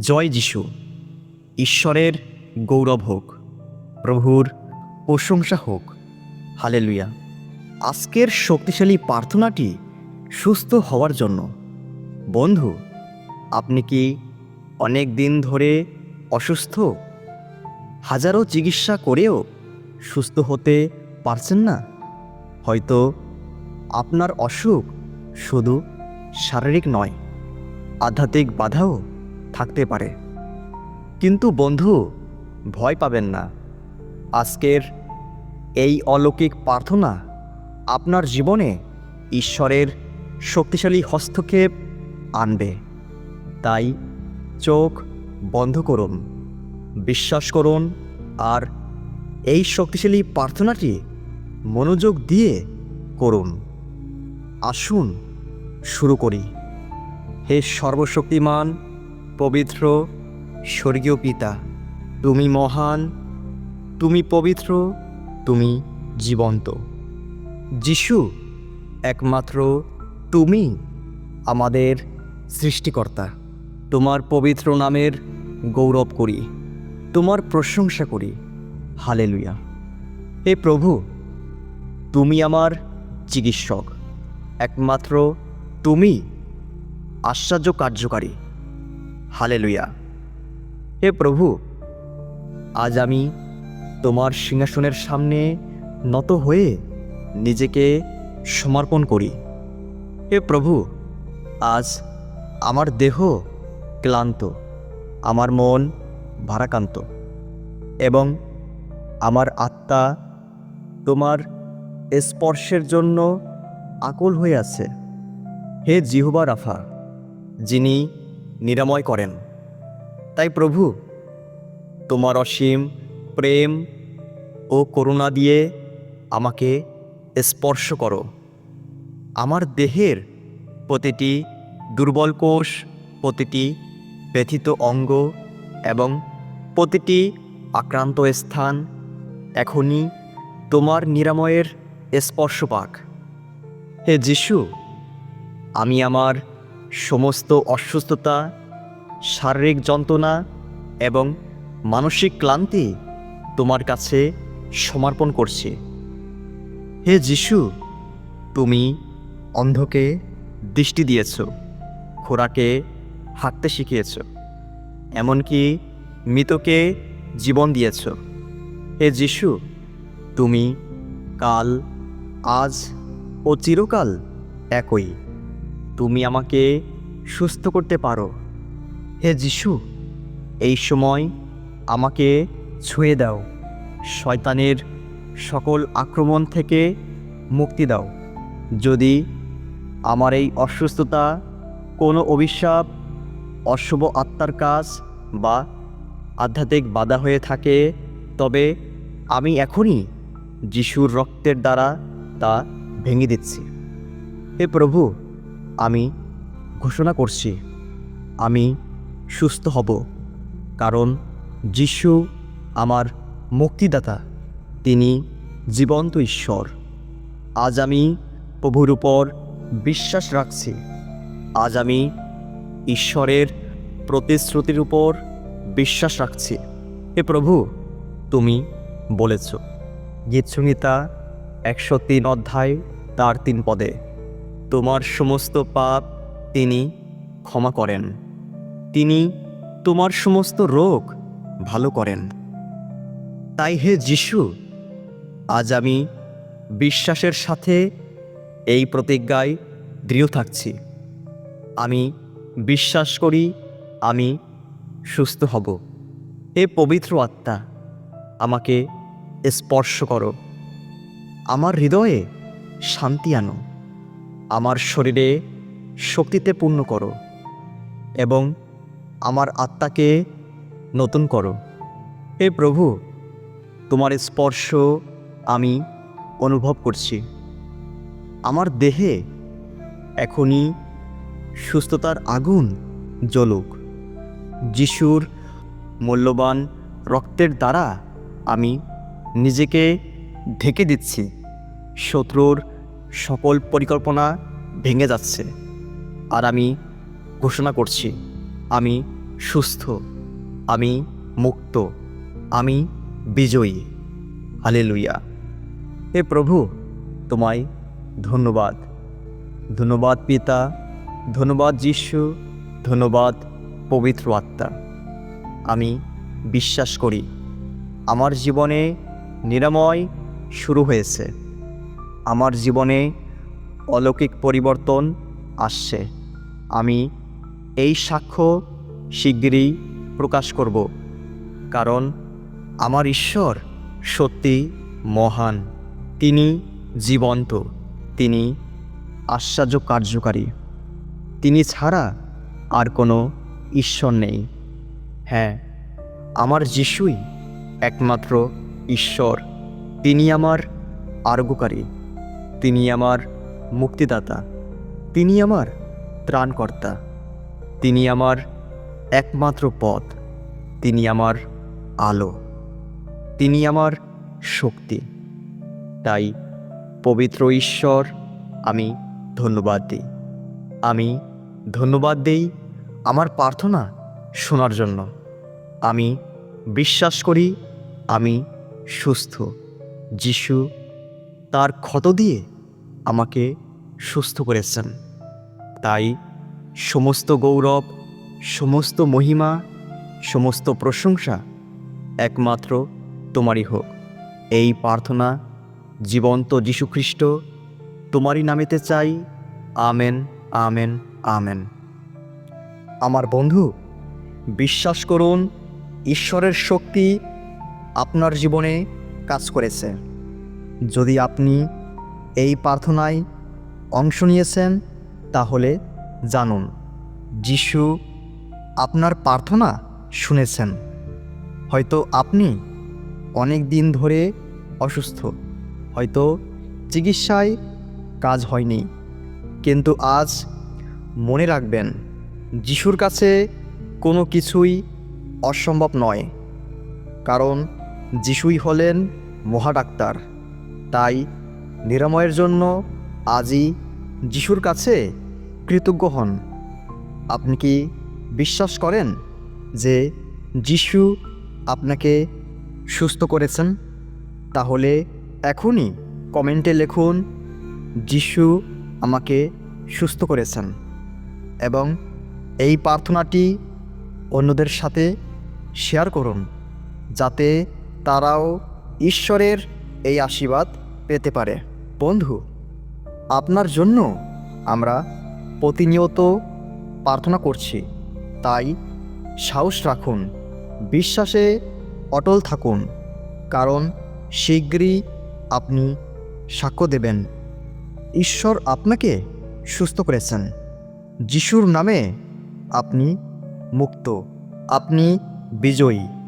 জয় যিশু, ঈশ্বরের গৌরব হোক, প্রভুর প্রশংসা হোক। হালেলুয়া। আজকের শক্তিশালী প্রার্থনাটি সুস্থ হওয়ার জন্য। বন্ধু, আপনি কি অনেক দিন ধরে অসুস্থ? হাজারো চিকিৎসা করেও সুস্থ হতে পারছেন না। হয়তো আপনার অসুখ শুধু শারীরিক নয়, আধ্যাত্মিক বাধাও থাকতে পারে। কিন্তু বন্ধু, ভয় পাবেন না। আজকের এই অলৌকিক প্রার্থনা আপনার জীবনে ঈশ্বরের শক্তিশালী হস্তক্ষেপ আনবে। তাই চোখ বন্ধ করুন, বিশ্বাস করুন আর এই শক্তিশালী প্রার্থনাটি মনোযোগ দিয়ে করুন। আসুন, শুরু করি। হে সর্বশক্তিমান পবিত্র, স্বর্গীয় পিতা, তুমি মহান, তুমি পবিত্র, তুমি জীবন্ত। যিশু একমাত্র তুমি আমাদের সৃষ্টিকর্তা, তোমার পবিত্র নামের গৌরব করি, তোমার প্রশংসা করি। হালেলুয়া। হে প্রভু, তুমি আমার চিকিৎসক, একমাত্র তুমি আশ্চর্য কার্যকারী। হালেলুয়া। হে প্রভু, আজ আমি তোমার সিংহাসনের সামনে নত হয়ে নিজেকে সমর্পণ করি। হে প্রভু, আজ আমার দেহ ক্লান্ত, আমার মন ভারাক্রান্ত এবং আমার আত্মা তোমার স্পর্শের জন্য আকুল হয়ে আছে। হে জিহুবা রাফা, যিনি নিরাময় করেন। তাই প্রভু, তোমার অসীম প্রেম ও করুণা দিয়ে আমাকে স্পর্শ করো। আমার দেহের প্রতিটি দুর্বল কোষ, প্রতিটি ব্যথিত অঙ্গ এবং প্রতিটি আক্রান্ত স্থান এখনই তোমার নিরাময়ের স্পর্শ পাক হে যিশু, আমি আমার সমস্ত অসুস্থতা, শারীরিক যন্ত্রণা এবং মানসিক ক্লান্তি তোমার কাছে সমর্পণ করছি। হে যিশু, তুমি অন্ধকে দৃষ্টি দিয়েছ, খোরাকে হাঁটতে শিখিয়েছ, এমনকি মৃতকে জীবন দিয়েছ। হে যিশু, তুমি কাল, আজ ও চিরকাল একই। তুমি আমাকে সুস্থ করতে পারো। হে যিশু, এই সময় আমাকে ছুঁয়ে দাও। শয়তানের সকল আক্রমণ থেকে মুক্তি দাও। যদি আমার এই অসুস্থতা কোনো অভিশাপ, অশুভ আত্মার কাজ বা আধ্যাত্মিক বাধা হয়ে থাকে, তবে আমি এখনই যিশুর রক্তের দ্বারা তা ভেঙে দিচ্ছি। হে প্রভু আমি ঘোষণা করছি, আমি সুস্থ হব, কারণ যিশু আমার মুক্তিদাতা, তিনি জীবন্ত ঈশ্বর। আজ আমি প্রভুর উপর বিশ্বাস রাখছি। আজ আমি ঈশ্বরের প্রতিশ্রুতির উপর বিশ্বাস রাখছি। হে প্রভু, তুমি বলেছ, গীতসংহিতা একশো তিন অধ্যায় তার তিন পদে তোমার সমস্ত পাপ তিনি ক্ষমা করেন। তিনি তোমার সমস্ত রোগ ভালো করেন। তাই হে যিশু, আজ আমি বিশ্বাসের সাথে এই প্রতিজ্ঞায় দৃঢ় থাকছি। আমি বিশ্বাস করি আমি সুস্থ হব। হে পবিত্র আত্মা, আমাকে স্পর্শ করো। আমার হৃদয়ে শান্তি আনো। আমার শরীরে শক্তিতে পূর্ণ করো এবং আমার আত্মাকে নতুন করো। হে প্রভু, তোমার স্পর্শ আমি অনুভব করছি। আমার দেহে এখনই সুস্থতার আগুন জ্বলুক। যিশুর মূল্যবান রক্তের দ্বারা আমি নিজেকে ঢেকে দিচ্ছি। শত্রুর সকল পরিকল্পনা ভেঙে যাচ্ছে। আর আমি ঘোষণা করছি, আমি সুস্থ, আমি মুক্ত, আমি বিজয়ী। হালেলুয়া। হে প্রভু, তোমায় ধন্যবাদ। ধন্যবাদ পিতা, ধন্যবাদ যিশু, ধন্যবাদ পবিত্র আত্মা। আমি বিশ্বাস করি, আমার জীবনে নিরাময় শুরু হয়েছে। আমার জীবনে অলৌকিক পরিবর্তন আসছে। আমি এই সাক্ষ্য শিগগিরই প্রকাশ করব, কারণ আমার ঈশ্বর সত্যি মহান। তিনি জীবন্ত, তিনি আশ্চর্য কার্যকারী। তিনি ছাড়া আর কোনো ঈশ্বর নেই। হ্যাঁ আমার যিশুই একমাত্র ঈশ্বর। তিনি আমার আরোগ্যকারী। তিনি আমার মুক্তিদাতা, তিনি আমার ত্রাণকর্তা, তিনি আমার একমাত্র পথ, তিনি আমার আলো, তিনি আমার শক্তি। তাই পবিত্র ঈশ্বর, আমি ধন্যবাদ দিই। আমি ধন্যবাদ দেই আমার প্রার্থনা শোনার জন্য। আমি বিশ্বাস করি আমি সুস্থ। যিশু তার ক্ষত দিয়ে আমাকে সুস্থ করেছেন। তাই সমস্ত গৌরব, সমস্ত মহিমা, সমস্ত প্রশংসা একমাত্র তোমারই হোক। এই প্রার্থনা জীবন্ত যীশুখ্রিস্ট তোমারই নামেতে চাই। Amen amen amen. আমার বন্ধু, বিশ্বাস করুন, ঈশ্বরের শক্তি আপনার জীবনে কাজ করেছে। যদি আপনি এই প্রার্থনায় অংশ নিয়েছেন, তাহলে জানুন, যিশু আপনার প্রার্থনা শুনেছেন। হয়তো আপনি অনেক দিন ধরে অসুস্থ, হয়তো চিকিৎসায় কাজ হয়নি, কিন্তু আজ মনে রাখবেন, যিশুর কাছে কোনো কিছুই অসম্ভব নয়, কারণ যিশুই হলেন মহাডাক্তার, তাই নিরাময়ের জন্য আজই যিশুর কাছে কৃতজ্ঞ হন। আপনি কি বিশ্বাস করেন যে যিশু আপনাকে সুস্থ করেছেন? তাহলে এখনই কমেন্টে লিখুন, যিশু আমাকে সুস্থ করেছেন। এবং এই প্রার্থনাটি অন্যদের সাথে শেয়ার করুন, যাতে তারাও ঈশ্বরের এই আশীর্বাদ পেতে পারে। বন্ধু, আপনার জন্য আমরা প্রতিনিয়ত প্রার্থনা করছি। তাই সাহস রাখুন, বিশ্বাসে অটল থাকুন, কারণ শীঘ্রই আপনি সাক্ষ্য দেবেন। ঈশ্বর আপনাকে সুস্থ করেছেন। যিশুর নামে আপনি মুক্ত, আপনি বিজয়ী।